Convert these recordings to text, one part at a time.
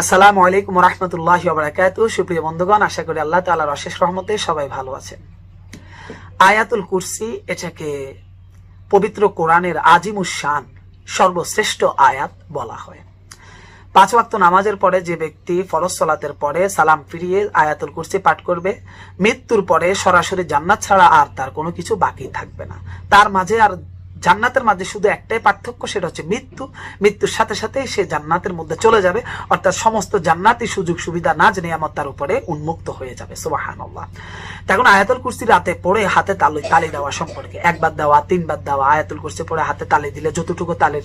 আসসালামু আলাইকুম রহমতুল্লাহ বারাকাতু সুপ্রিয় বন্ধুগণ, আশা করি আল্লাহ তাআলার অশেষ রহমতে সবাই ভালো আছেন। আয়াতুল কুরসি, এটাকে পবিত্র কোরআনের আজিমুসান সর্বশ্রেষ্ঠ আয়াত বলা হয়। পাঁচ ওয়াক্ত নামাজের পরে যে ব্যক্তি ফরজ সলাতের পরে সালাম ফিরিয়ে আয়াতুল কুরসি পাঠ করবে, মৃত্যুর পরে সরাসরি জান্নাত ছাড়া আর তার কোনো কিছু বাকি থাকবে না। তার মাঝে আর জান্নাতের মাঝে শুধু একটাই পার্থক্য, সেটা হচ্ছে মৃত্যু। মৃত্যুর সাথে সাথে সে জান্নাতের মধ্যে চলে যাবে। অর্থাৎ সমস্ত জান্নাতি সুযোগ সুবিধা নাজ নিয়ামত তার উপরে উন্মুক্ত হয়ে যাবে। সুবাহান্লাহ তখন আয়াতুল কুরসি রাতে পড়ে হাতে তালি তালি দেওয়া সম্পর্কে। একবার দেওয়া, তিনবার দেওয়া, আয়াতুল কুরসি পড়ে হাতে তালি দিলে যতটুকু তালের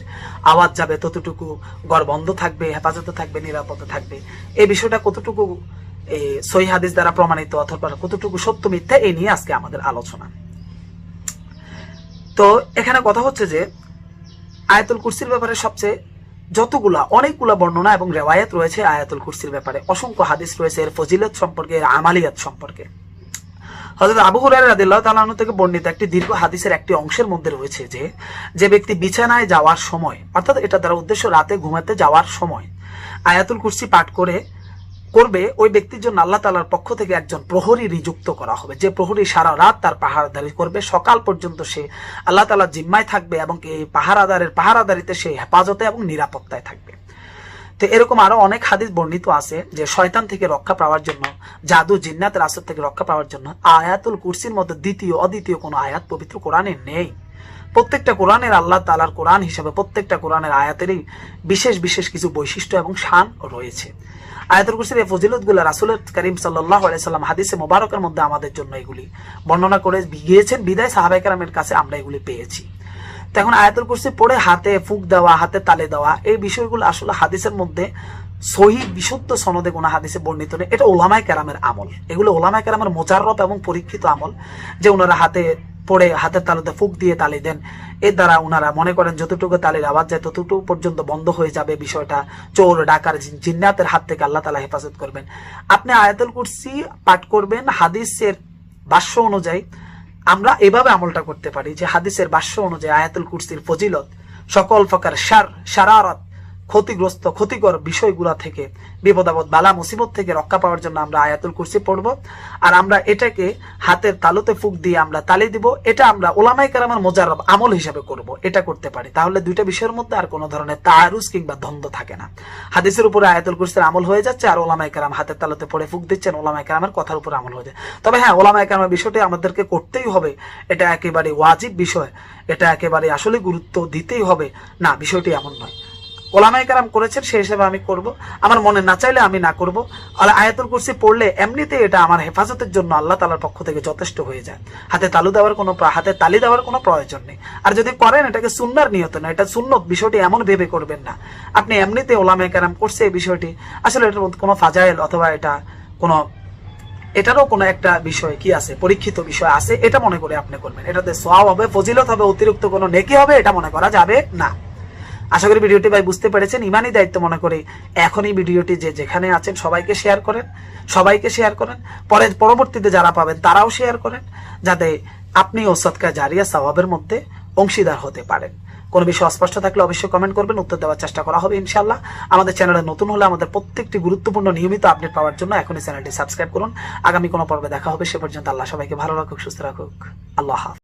আওয়াজ যাবে, ততটুকু গড় বন্ধ থাকবে, হেফাজতে থাকবে, নিরাপদে থাকবে। এই বিষয়টা কতটুকু সহি হাদিস দ্বারা প্রমাণিত অথবা কতটুকু সত্য মিথ্যা এই নিয়ে আজকে আমাদের আলোচনা। তো এখানে কথা হচ্ছে যে আয়াতুল কুরসির ব্যাপারে সবচেয়ে যতগুলা, অনেকগুলা বর্ণনা এবং রেওয়ায়াত রয়েছে আয়াতুল কুরসির ব্যাপারে। অসংখ্য হাদিস রয়েছে এর ফজিলত সম্পর্কে, এর আমালিয়াত সম্পর্কে। হযরত আবু হুরায়রা রাদিয়াল্লাহু তাআলা থেকে বর্ণিত একটি দীর্ঘ হাদিসের একটি অংশের মধ্যে রয়েছে যে যে ব্যক্তি বিছানায় যাওয়ার সময়, অর্থাৎ এটা দ্বারা উদ্দেশ্য রাতে ঘুমাতে যাওয়ার সময়, আয়াতুল কুরসি পাঠ করে করবে, ওই ব্যক্তির জন্য আল্লাহ তালার পক্ষ থেকে একজন প্রহরী নিযুক্ত করা হবে। যে প্রহরী সারা রাত তার পাহারাদারি করবে, সকাল পর্যন্ত সে আল্লাহ তালার জিম্মায় থাকবে এবং এই পাহারাদারের পাহারাদারিতে সে হেফাজতে এবং নিরাপত্তায় থাকবে। তো এরকম আরও অনেক হাদিস বর্ণিত আছে যে শয়তান থেকে রক্ষা পাওয়ার জন্য, জাদু জিন্নাতের আসর থেকে রক্ষা পাওয়ার জন্য আয়াতুল কুরসির মধ্যে দ্বিতীয়, অদ্বিতীয় কোনো আয়াত পবিত্র কোরআনে নেই। প্রত্যেকটা কোরআনের আল্লাহ তালার কোরআন হিসাবে প্রত্যেকটা কোরআনের আয়াতেরই বিশেষ বিশেষ কিছু বৈশিষ্ট্য এবং শান রয়েছে। আয়াতুল কুরসির এই ফজিলতগুলো রাসুলের করিম সাল্লাহ হাদিসে মোবারকের মধ্যে আমাদের জন্য এগুলি। বর্ণনা করে গিয়েছেন, বিদায় কাছে আমরা এগুলি পেয়েছি। তো এখন আয়াতুল কুরসি পড়ে হাতে ফুক দেওয়া, হাতে তালে দেওয়া, এই বিষয়গুলো আসলে হাদিসের মধ্যে সহি, বিশুদ্ধ সনদে কোনো হাদিসে বর্ণিত নেই। এটা ওলামায় কেরামের আমল। এগুলো ওলামায় কেরামের মোজাররত এবং পরীক্ষিত আমল যে ওনারা হাতে পড়ে হাতের তালুতে ফুক দিয়ে তালি দেন। এর দ্বারা ওনারা মনে করেন, যতটুকু তালির আওয়াজ যায়, ততটুকু পর্যন্ত বন্ধ হয়ে যাবে বিষয়টা। চোর, ডাকার জিন্নাতের হাত থেকে আল্লাহ তালা হেফাজত করবেন। আপনি আয়াতুল কুরসি পাঠ করবেন, হাদিসের ভাষ্য অনুযায়ী। আমরা এভাবে আমলটা করতে পারি যে, হাদিসের ভাষ্য অনুযায়ী আয়াতুল কুরসির ফজিলত, সকল প্রকার সার সারারত ক্ষতিগ্রস্ত, ক্ষতিকর বিষয়গুলা থেকে বিপদাবদ বালা, মুসিবত থেকে রক্ষা পাওয়ার জন্য আমরা আয়াতুল কুরসি পড়ব। আর আমরা এটাকে হাতের তালুতে ফুক দিয়ে আমরা তালি দিব। এটা আমরা ওলামাই কারামের মোজারব আমল হিসাবে করব। এটা করতে পারি। তাহলে দুইটা বিষয়ের মধ্যে আর কোনো ধরনের তারুজ কিংবা দ্বন্দ্ব থাকে না। হাদিসের উপরে আয়াতুল কুরসির আমল হয়ে যাচ্ছে আর ওলামাই কারাম হাতের তালুতে পড়ে ফুক দিচ্ছেন। ওলামাই কারামের কথার উপর আমল হয়ে যায়। তবে হ্যাঁ ওলামাই কারামের বিষয়টি আমাদেরকে করতেই হবে। এটা একেবারে ওয়াজিব বিষয়। এটা একেবারে আসলে গুরুত্ব দিতেই হবে। না, বিষয়টি এমন নয়। ওলামাই কারাম করেছেন, সেই হিসেবে আমি করব। আমার মনে না চাইলে আমি না করব। আর আয়াতুল কুরসি পড়লে এমনিতে এটা আমার হেফাজতের জন্য আল্লাহ তালার পক্ষ থেকে যথেষ্ট হয়ে যায়। হাতে তালু দেওয়ার কোনো হাতে তালি দেওয়ার কোনো প্রয়োজন নেই। আর যদি করেন, এটাকে সুন্নার নিয়ত না, এটা সুন্নত, বিষয়টি এমন ভেবে করবেন না। আপনি এমনিতে ওলামাই কারাম করছে এই বিষয়টি, আসলে এটার মধ্যে কোনো ফাজাইল অথবা এটা কোনো, এটারও কোনো একটা বিষয় কি আছে, পরীক্ষিত বিষয় আছে, এটা মনে করে আপনি করবেন। এটাতে সোয়াব হবে, ফজিলত হবে, অতিরিক্ত কোনো নেকি হবে, এটা মনে করা যাবে না। আশা করি ভিডিওটি ভাই বুঝতে পেরেছেন, ইমানই দায়িত্ব মনে করে। এখনই ভিডিওটি যে যেখানে আছেন, সবাইকে শেয়ার করেন, সবাইকে শেয়ার করেন। পরে পরবর্তীতে যারা পাবেন, তারাও শেয়ার করেন, যাতে আপনি ও জারিয়া সওয়াবের মধ্যে অংশীদার হতে পারেন। কোনো বিষয় অস্পষ্ট থাকলে অবশ্যই কমেন্ট করবেন, উত্তর দেওয়ার চেষ্টা করা হবে ইনশাল্লাহ আমাদের চ্যানেলে নতুন হলে আমাদের প্রত্যেকটি গুরুত্বপূর্ণ নিয়মিত আপডেট পাওয়ার জন্য এখনই চ্যানেলটি সাবস্ক্রাইব করুন। আগামী কোনো পর্বে দেখা হবে, সে পর্যন্ত আল্লাহ সবাইকে ভালো রাখুক, সুস্থ রাখুক। আল্লাহ হাফিজ।